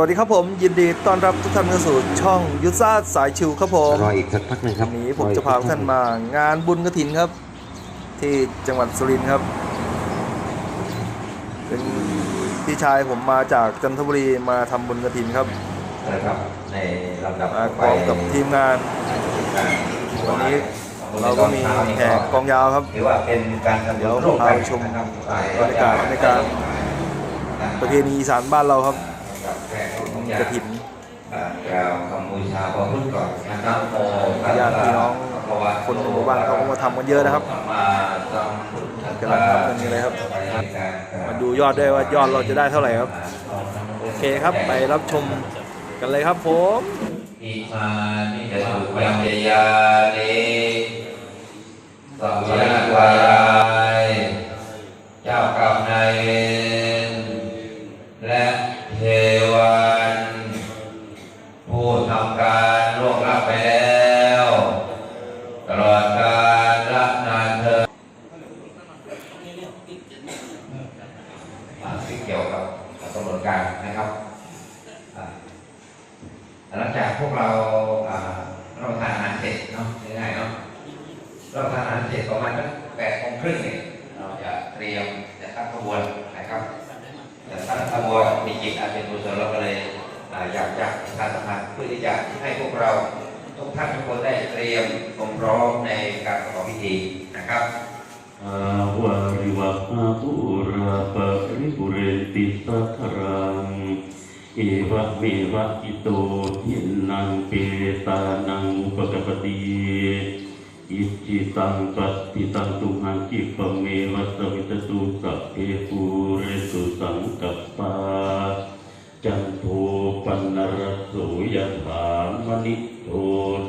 วัสดีครับผม ยินดีต้อนรับทุกท่านเข้าสู่ช่องยุทธศาสตร์สายชิวครับผมรออีกสักพักหนึ่งครับวันนี้ผมจะพาทุกท่านมางานบุญกระถินครับ ที่จังหวัดสุรินทร์ครับเป็นพี่ชายผมมาจากจันทบุรีมาทำบุญกระถินครับนะครับในลำดับมาพร้อมกับทีมงานวันนี้เราก็มีแขกกองยาวครับถือว่าเป็นการทำเดี๋ยวร่วมพากันไปชมนะครับบรรยากาศในการประเพณีอีสานบ้านเราครับกับแข กของกระถินอ่ากล่าวคำบูชาพระพุทธก่อนนะครับโมญาติพี่น้องคนในหมู่บ้านเขาก็มาทำกันเยอะนะครับมาสัมพุทธัสสะกำลังทำกันอยู่เลยครับ มาดูยอดด้วยว่ายอดเราจะได้เท่าไหร่ครับ โอเคครับไปรับชมกันเลยครับผมอิมานิจตุปัญญยานิสัมยาวายเจ้ากรรมนายเวรและเทวัน ผู้ทำการล่วงลับไปแล้ว ตลอดกาลละนานเธอญอ่าที่เกี่ยวกับกำหนดการนะครับอ่า หลังจากพวกเราอ่าเราทานอาหารเสร็จเนาะง่ายๆเนาะเราทานอาหารเสร็จประมาณสักแปดโมงครึ่งเนี่ยเราจะเตรียมจะตั้งขบวนนะครับจะตั้งขบวนมีจิตอาเป็นกุศลเราก็เลยอ่าอยากจะประชาสัมพันธ์เพื่อที่จะให้พวกเราทุกท่านทุกคนได้เตรียมความพร้อมในการประกอบพิธีนะครับ อาวาริวะอาปุราปะริปุเรนติสัทธรัง เอวะเมวะอิโต ทินังเปตานังอุปกปติอิจิตังปัตติตังตุหังกิปเมวัสวิตตุสัพเพภูเรสุสังกัปปาจันโทปันนรสโสยถามณิโต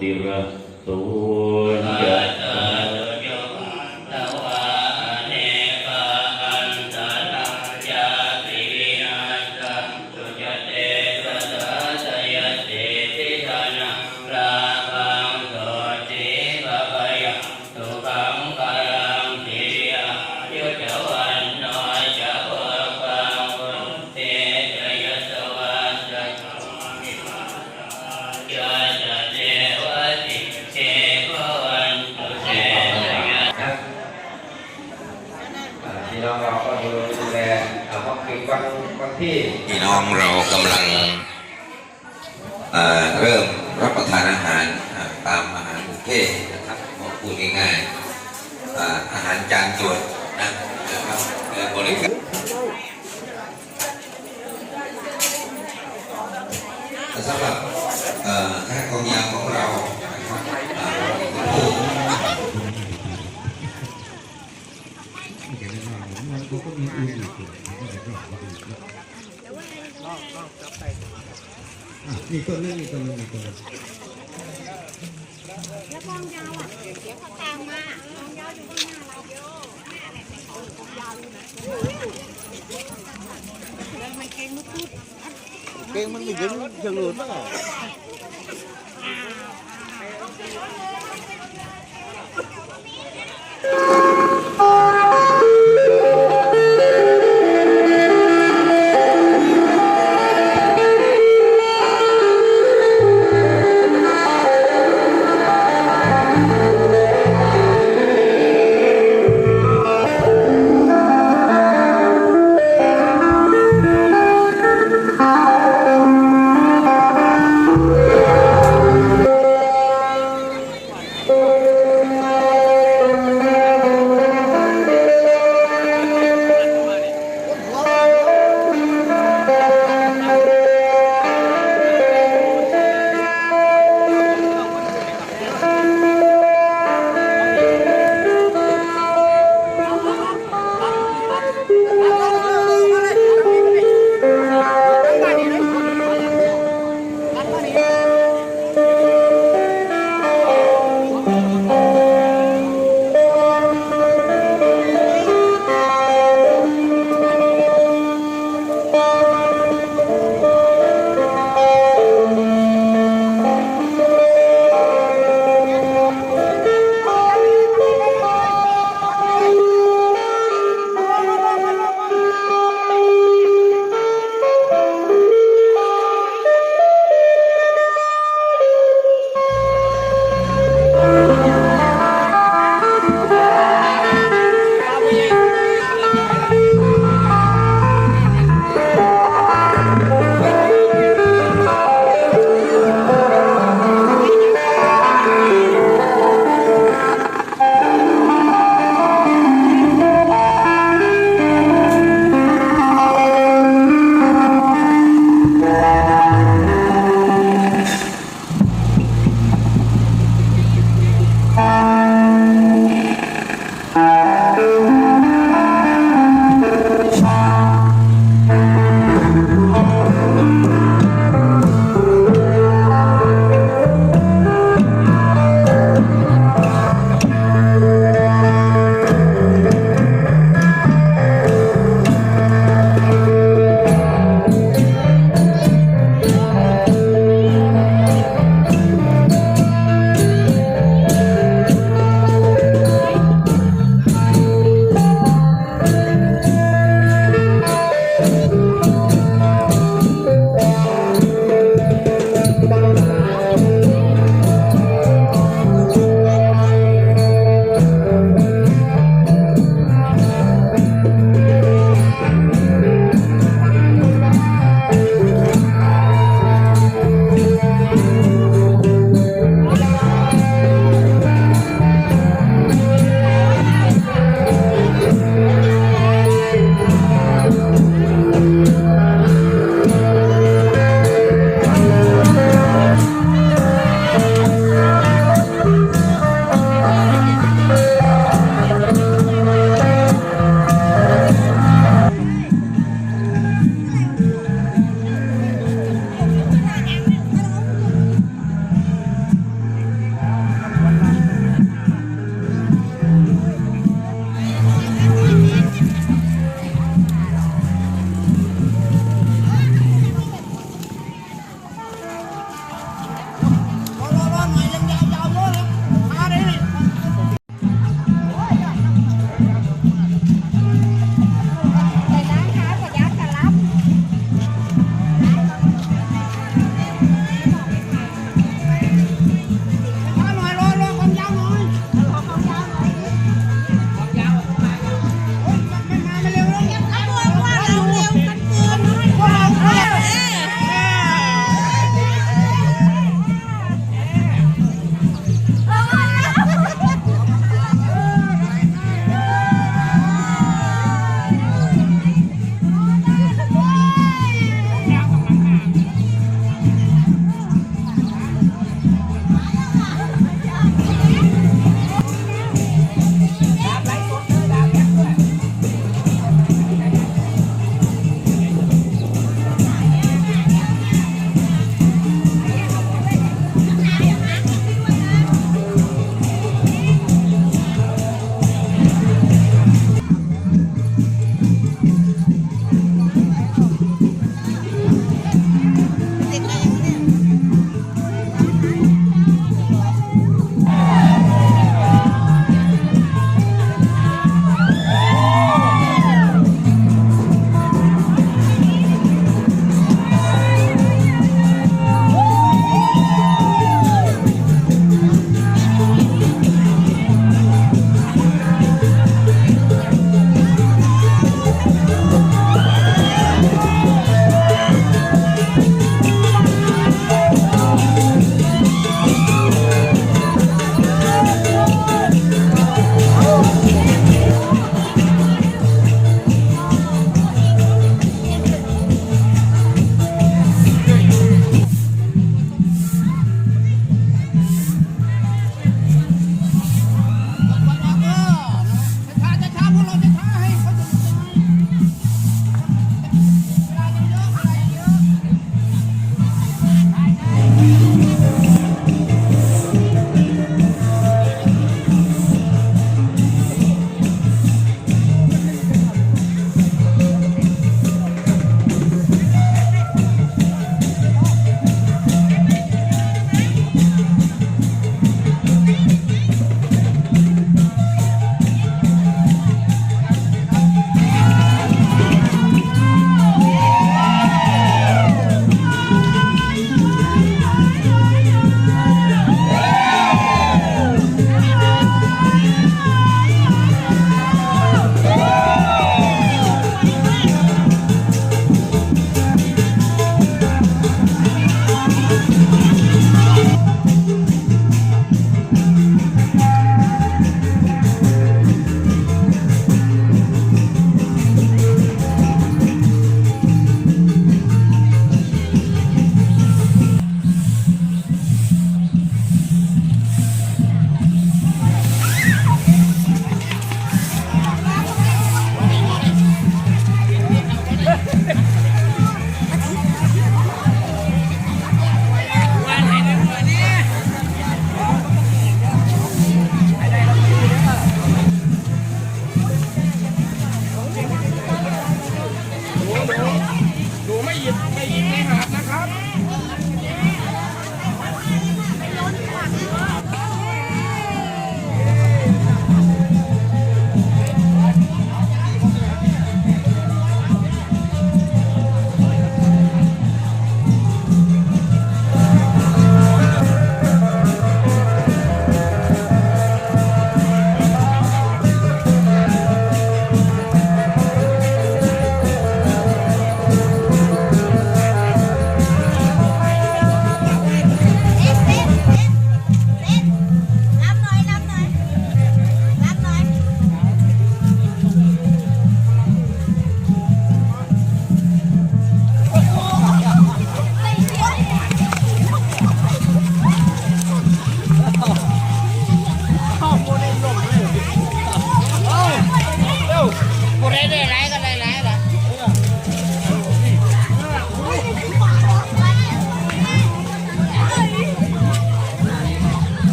ติระโส พี่น้องเรากำลังเริ่มรับประทานอาหารตามอาหารบุฟเฟ่ต์นะครับพูดง่ายๆอาหารจานโจทย์น แล้วกองยาวอะ เดี๋ยวเขาตามมากองยาวอยู่ข้างหน้าเราเยอะแม่อะไรไม่ของกองยาวอยู่นะแล้วมันเก่งมุดพุดเก่งมันไม่ถึงจะหลุดมั้งค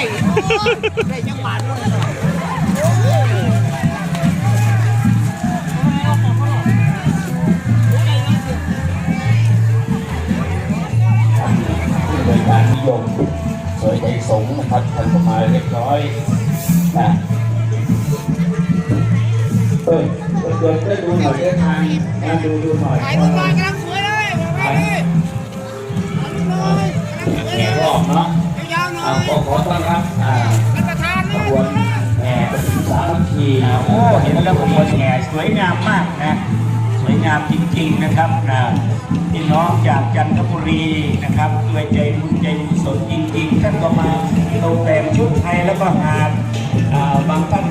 ไรได้ยังหมันเลยโดยการนิยมสวยใจสงฆ์นะครับท่านก็มาเรียบร้อยนะเออเดินได้ดูหน่อยเดินทางมาดูดูหน่อยถ่ายรูปมากำลังสวยเลยบอกให้เลยถ่ายรูปเลยรอบเนาะยาวๆหน่อ่าอ ยขอขอต้อนรับขบวนแห่ปฏิสามัคคีนะโอ้เห็นแล้วขบวนแห่สวยงามมากนะสวยงามจริงๆนะครับนะพี่น้องจากจันทบุรีนะครับด้วยใจบุญใจกุศลจริงๆท่านก็มาตกแต่งชุดไทยแล้วก็หาบอ่าบางท่าน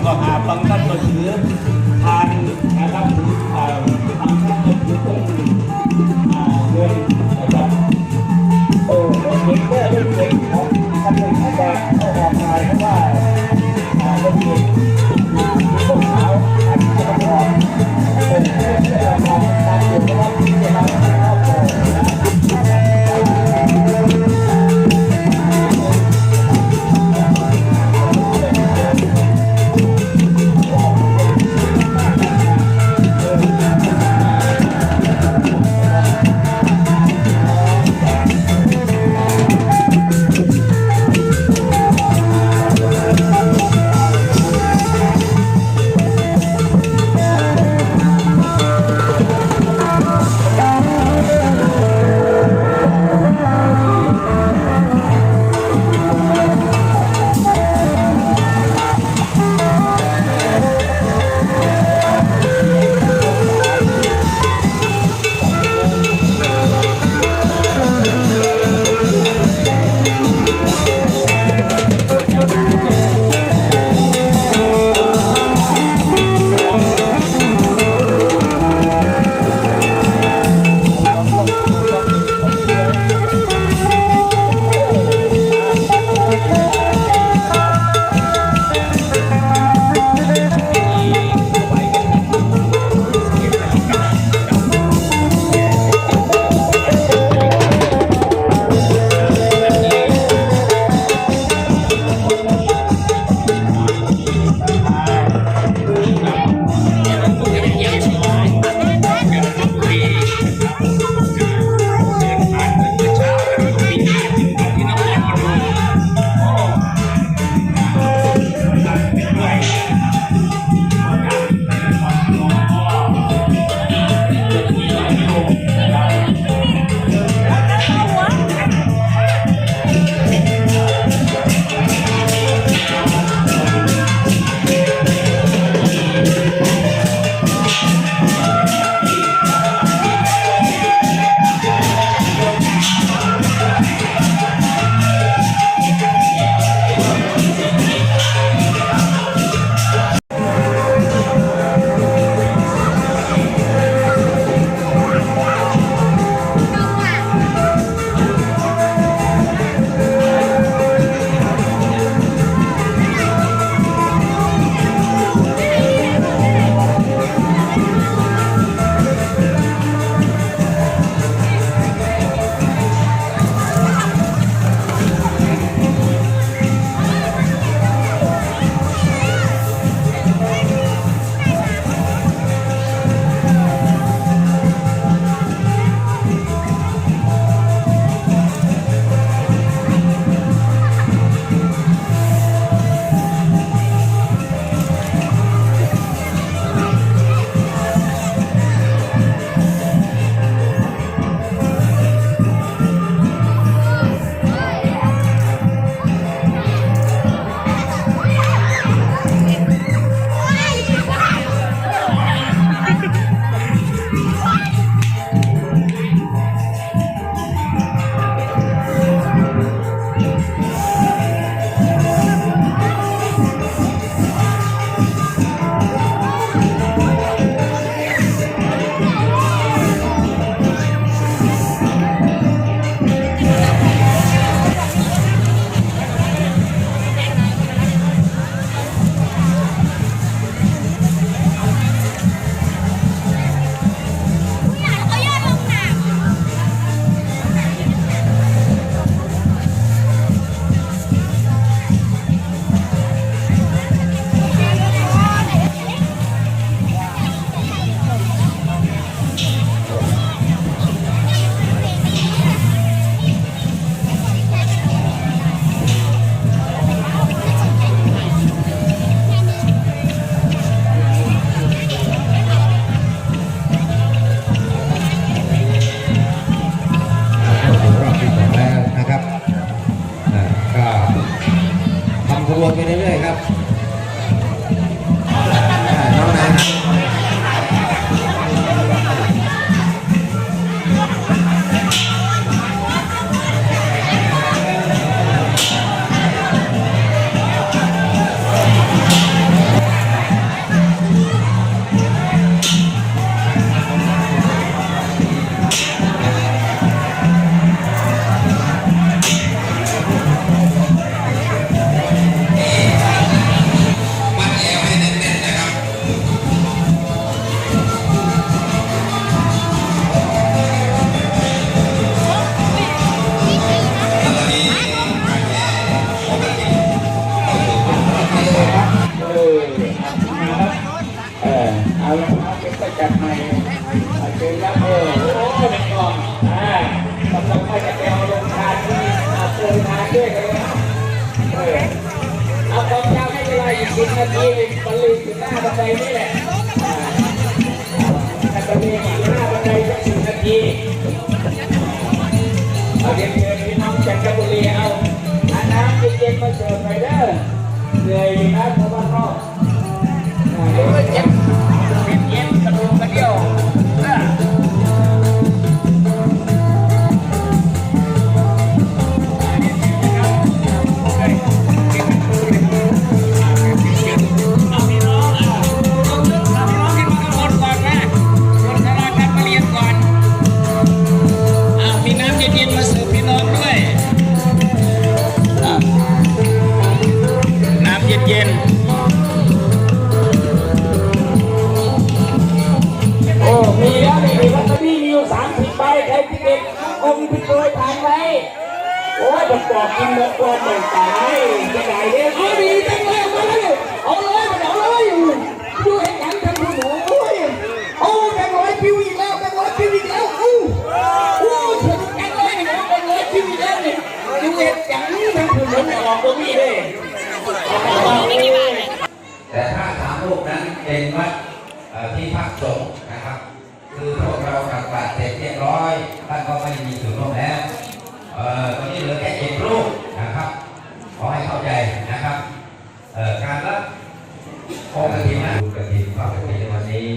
aqui. โดยทางไว้ โอ้ยบอกอกกินบอกบอกเหมือตายจะไหนเนี่ยเอาดีจังเลยมาเลยเอาเลยมาเอาเลยดูเห็นหนังทำผู้หนูโอ้ยโอ้ยแบงค์ร้อยพิวอีกแล้วแบงค์ร้อยพิวอีกแล้วโอ้ยโอู้เถื่อนแบงค์ร้อยเวแบงค์ร้อยพิวอีกแล้วเนี่ยดูเห็นหนังทำผู้หนูไม่ออกตัวนี้เลยแต่ถ้าถามลูกนั้นเองว่าที่พักสงนะครับ คือพวกเราตักบาตเสร็จเรียบร้อยท่านก็ไม่มีส่วนร่วมแล้วเอ่อตอนนี้เหลือแค่เจ็ดรูปนะครับ ขอให้เข้าใจนะครับเอ่อการรับโอกระถิ่นนะกระถิ่นภาพกระถิ่นวันนี้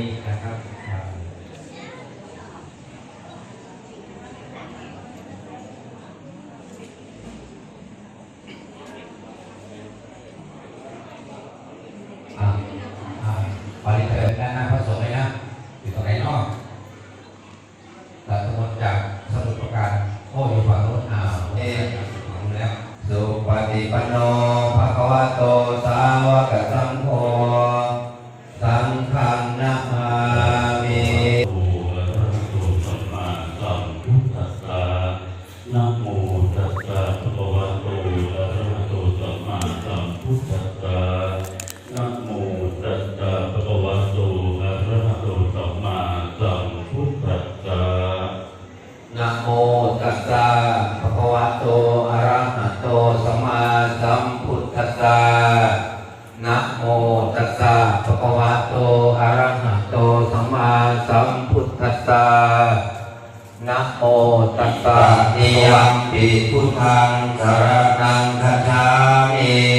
สัมพุทธัสสะนะโมตัสสะนิยมปิพุทธังสารนังคาชามิ